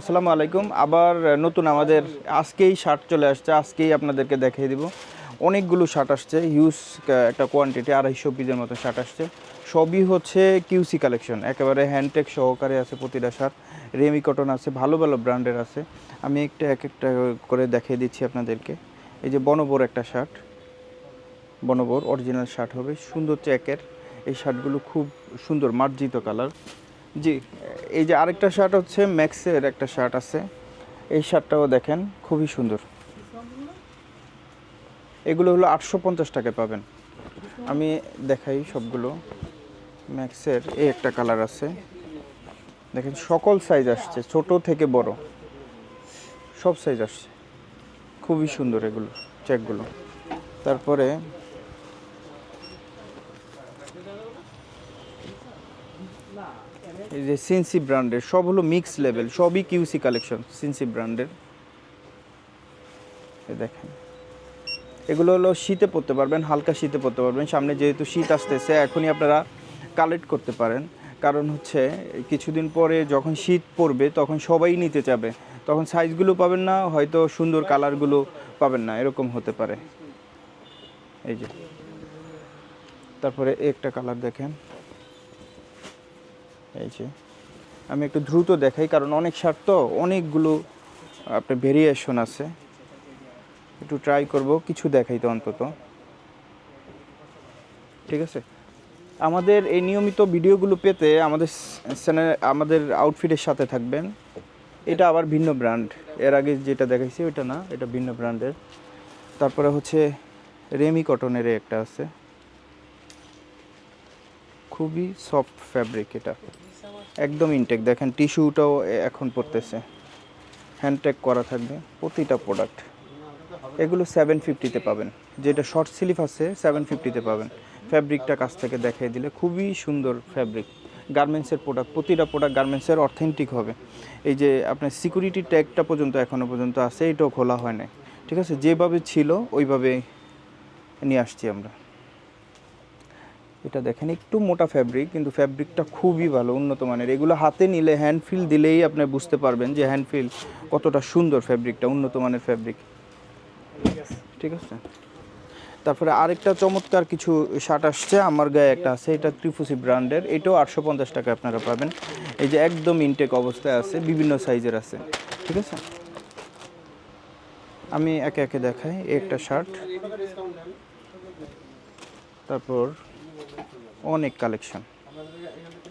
আসসালামু আলাইকুম। আবার নতুন আমাদের আজকেই শার্ট চলে আসছে, আজকেই আপনাদেরকে দেখিয়ে দিব। অনেকগুলো শার্ট আসছে হিউজ একটা কোয়ান্টিটি আড়াইশো পিসের মতো শার্ট আসছে। সবই হচ্ছে কিউসি কালেকশন একেবারে হ্যান্ডটেক সহকারে আছে প্রতিটা শার্ট। রেমি কটন আছে, ভালো ভালো ব্র্যান্ডের আছে। আমি একটা এক একটা করে দেখিয়ে দিচ্ছি আপনাদেরকে। এই যে বনবর একটা শার্ট। বনবর অরিজিনাল শার্ট হবে। সুন্দর চেকের এই শার্টগুলো খুব সুন্দর, মার্জিত কালার জি, এই যে আরেকটা শার্ট হচ্ছে ম্যাক্সের একটা শার্ট আছে। এই শার্টটাও দেখেন, খুবই সুন্দর। এগুলো হলো আটশো পঞ্চাশ টাকায় পাবেন। আমি দেখাই সবগুলো। ম্যাক্সের এই একটা কালার আছে। দেখেন, সকল সাইজ আসছে, ছোট থেকে বড়। সব সাইজ আসছে। খুবই সুন্দর এগুলো চেকগুলো তারপরে এই যে সিনসি ব্র্যান্ডের সব হলো মিক্স লেভেল সবই কিউসি কালেকশন সিনসি ব্র্যান্ডের দেখেন। এগুলো হলো শীতে পরতে পারবেন, হালকা শীতে পরতে পারবেন। সামনে যেহেতু শীত আসতেছে, এখনই আপনারা কালেক্ট করতে পারেন। কারণ হচ্ছে, কিছুদিন পরে যখন শীত পড়বে তখন সবাই নিতে যাবে তখন সাইজগুলো পাবেন না, হয়তো সুন্দর কালারগুলো পাবেন না, এরকম হতে পারে। এই যে। তারপরে একটা কালার দেখেন। এই যে, আমি একটু দ্রুত দেখাই, কারণ অনেক শার্ট তো, অনেকগুলো আপনার ভেরিয়েশন আছে। একটু ট্রাই করব, কিছু দেখাই তো অন্তত। ঠিক আছে? আমাদের এই নিয়মিত ভিডিওগুলো পেতে আমাদের আমাদের আউটফিটের সাথে থাকবেন। এটা আবার ভিন্ন ব্র্যান্ড এর আগে যেটা দেখাইছি, ওইটা না, এটা ভিন্ন ব্র্যান্ডের তারপরে হচ্ছে রেমি কটনের একটা আছে। খুবই সফট ফ্যাব্রিক এটা। একদম ইনটেক দেখেন টিস্যুটাও এখন পড়তেছে। হ্যান্ডটেক করা থাকবে প্রতিটা প্রোডাক্ট এগুলো সেভেন ফিফটিতে পাবেন। যেটা শর্ট স্লিভ আছে সেভেন ফিফটিতে পাবেন। ফ্যাব্রিকটা কাছ থেকে দেখিয়ে দিলে খুবই সুন্দর ফ্যাব্রিক গার্মেন্টসের প্রোডাক্ট প্রতিটা প্রোডাক্ট গার্মেন্টসের অথেন্টিক হবে। এই যে আপনার সিকিউরিটি ট্যাগটা পর্যন্ত এখনও পর্যন্ত আছে, এটাও খোলা হয় নাই। ঠিক আছে? যেভাবে ছিল, ওইভাবে নিয়ে আসছি আমরা। এটা দেখেন, একটু মোটা ফ্যাব্রিক কিন্তু ফ্যাব্রিকটা খুবই ভালো, উন্নত মানের। এগুলো হাতে নিলে হ্যান্ড ফিল দিলেই আপনি বুঝতে পারবেন যে হ্যান্ড ফিল কতটা সুন্দর ফ্যাব্রিকটা উন্নত মানের ফ্যাব্রিক ঠিক আছে? তারপরে আরেকটা চমৎকার কিছু শার্ট আসছে, আমার গায়ে একটা আছে, এটা ত্রিফুসি ব্র্যান্ডের, এটাও আটশো পঞ্চাশ টাকা আপনারা পাবেন। এই যে একদম ইনটেক অবস্থায় আছে, বিভিন্ন সাইজের আছে। ঠিক আছে? আমি একে একে দেখাই, একটা শার্ট তারপর অনেক কালেকশন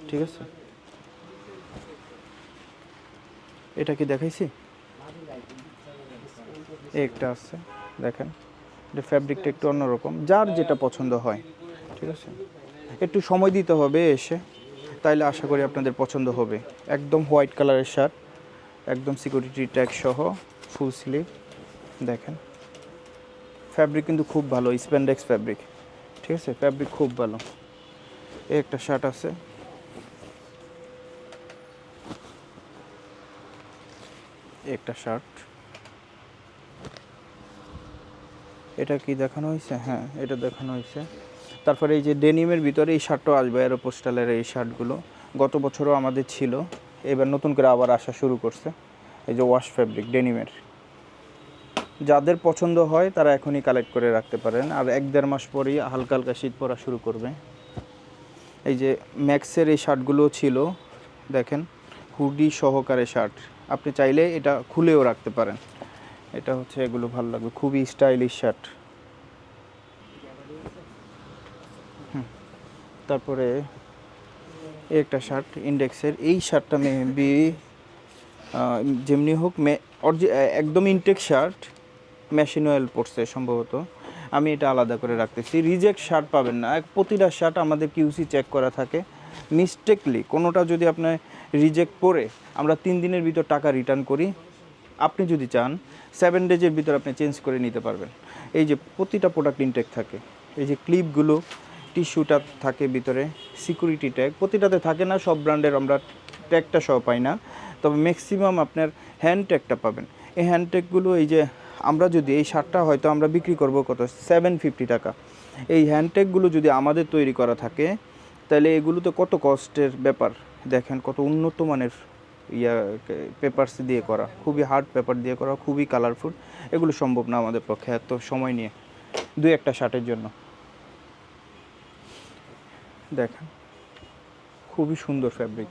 ঠিক আছে? এটা কি দেখাইছি? একটা আছে, দেখেন। এটা ফ্যাব্রিকটা একটু অন্যরকম, যার যেটা পছন্দ হয়। ঠিক আছে? একটু সময় দিতে হবে এসে, তাইলে আশা করি আপনাদের পছন্দ হবে। একদম হোয়াইট কালারের শার্ট একদম সিকিউরিটি ট্যাগ সহ ফুল স্লিভ দেখেন। ফ্যাব্রিক কিন্তু খুব ভালো স্প্যান্ডেক্স ফ্যাব্রিক ঠিক আছে? ফ্যাব্রিক খুব ভালো। একটা শার্ট আছে। একটা শার্ট এটা কি দেখানো হয়েছে? হ্যাঁ এটা দেখানো হয়েছে। তারপরে এই যে ডেনিমের ভিতরে এই শার্টটাও আসবে এরো পোস্টালের এই শার্টগুলো গত বছরও আমাদের ছিল। এবার নতুন করে আবার আসা শুরু করছে। এই যে ওয়াশ ফ্যাব্রিক ডেনিমের। যাদের পছন্দ হয় তারা এখনই কালেক্ট করে রাখতে পারেন। আর এক দেড় মাস পরেই হালকা হালকা শীত পড়া শুরু করবে। এই যে ম্যাক্সের এই শার্টগুলো ছিল, দেখেন, হুডি সহকারে শার্ট। আপনি চাইলে এটা খুলেও রাখতে পারেন। এটা হচ্ছে এগুলো ভালো লাগবে, খুবই স্টাইলিশ শার্ট। তারপরে একটা শার্ট, ইন্ডেক্সের। এই শার্টটা মেবি যেমনি হোক, মে একদম ইনটেক শার্ট, মেশিন অয়েল পড়ছে সম্ভবত। আমি এটা আলাদা করে রাখতেছি। রিজেক্ট শার্ট পাবেন না। এক- প্রতিটা শার্ট আমাদের কিউসি চেক করা থাকে। মিস্টেকলি কোনোটা যদি আপনার রিজেক্ট পড়ে আমরা তিন দিনের ভিতর টাকা রিটার্ন করি, আপনি যদি চান সেভেন ডেজের ভিতর আপনি চেঞ্জ করে নিতে পারবেন। এই যে প্রতিটা প্রোডাক্ট ইনটেক থাকে। এই যে ক্লিপগুলো টিস্যুটা থাকে ভিতরে সিকিউরিটি ট্যাগ প্রতিটাতে থাকে না, সব ব্র্যান্ডের আমরা ট্যাগটা সহ পাই না। তবে ম্যাক্সিমাম আপনার হ্যান্ড ট্যাগটা পাবেন। এই হ্যান্ড ট্যাগগুলো এই যে আমরা যদি এই শার্টটা হয়তো আমরা বিক্রি করব কত? সেভেন ফিফটি টাকা। এই হ্যান্ড ট্যাগগুলো যদি আমাদের তৈরি করা থাকে, তাহলে এগুলোতে কত কষ্টের ব্যাপার? দেখেন কত উন্নত মানের ইয়া পেপারস দিয়ে করা। খুবই হার্ড পেপার দিয়ে করা, খুবই কালারফুল এগুলো সম্ভব না আমাদের পক্ষে এত সময় নিয়ে, দুই একটা শার্টের জন্য। দেখেন, খুবই সুন্দর ফ্যাব্রিক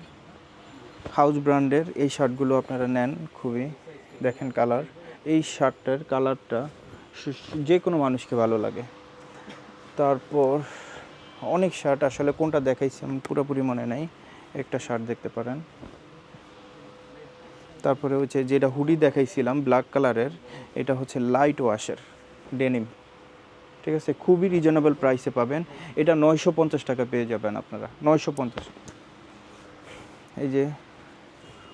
হাউস ব্র্যান্ডের এই শার্টগুলো আপনারা নেন, খুবই। দেখেন কালার এই শার্টটার কালারটা যে কোনো মানুষকে ভালো লাগে। তারপর অনেক শার্ট আসলে কোনটা দেখাইছি আমি পুরোপুরি মনে নাই, একটা শার্ট দেখতে পারেন। তারপরে হচ্ছে যেটা হুডি দেখাইছিলাম ব্ল্যাক কালারের, এটা হচ্ছে লাইট ওয়াশের ডেনিম। ঠিক আছে, খুবই রিজনেবল প্রাইসে পাবেন। এটা নয়শো পঞ্চাশ টাকা পেয়ে যাবেন আপনারা, নয়শো পঞ্চাশ। এই যে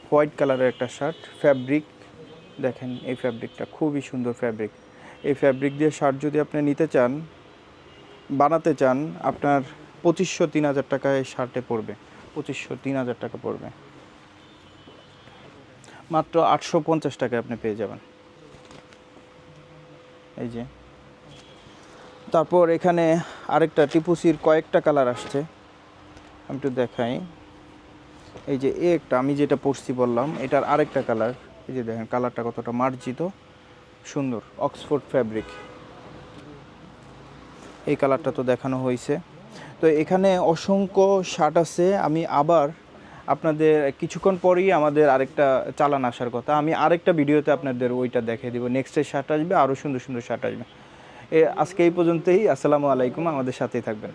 হোয়াইট কালারের একটা শার্ট, ফ্যাব্রিক। দেখেন এই ফ্যাব্রিকটা খুবই সুন্দর ফ্যাব্রিক এই ফ্যাব্রিক দিয়ে শার্ট যদি আপনি নিতে চান, বানাতে চান, আপনার পঁচিশশো, তিন হাজার টাকায় শার্টে পড়বে। পঁচিশশো, তিন হাজার টাকা পড়বে। মাত্র আটশো পঞ্চাশ টাকায় আপনি পেয়ে যাবেন। এই যে। তারপর এখানে আরেকটা টিপুসির কয়েকটা কালার আসছে। আমি একটু দেখাই। এই যে এ একটা আমি যেটা পরছি বললাম, এটার আরেকটা কালার। এই যে দেখেন কালারটা কতটা মার্জিত, সুন্দর অক্সফোর্ড ফ্যাব্রিক এই কালারটা তো দেখানো হয়েছে। তো এখানে অসংখ্য শার্ট আছে। আমি আবার আপনাদের কিছুক্ষণ পরেই আমাদের আরেকটা চালান আসার কথা। আমি আরেকটা ভিডিওতে আপনাদের ওইটা দেখিয়ে দিব। নেক্সটের শার্ট আসবে, আরও সুন্দর সুন্দর শার্ট আসবে। এ, আজকে এই পর্যন্তই। আসসালামু আলাইকুম। আমাদের সাথেই থাকবেন।